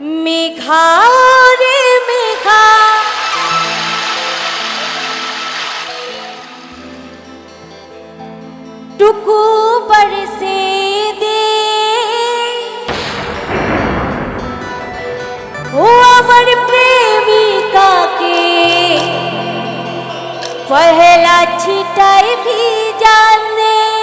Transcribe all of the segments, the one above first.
মেঘা রে মেঘা। টুকু বরসে দে। ও আমার প্রেমিকাকে পহলা ছিটাই ভিজান দে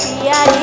পিয়ারি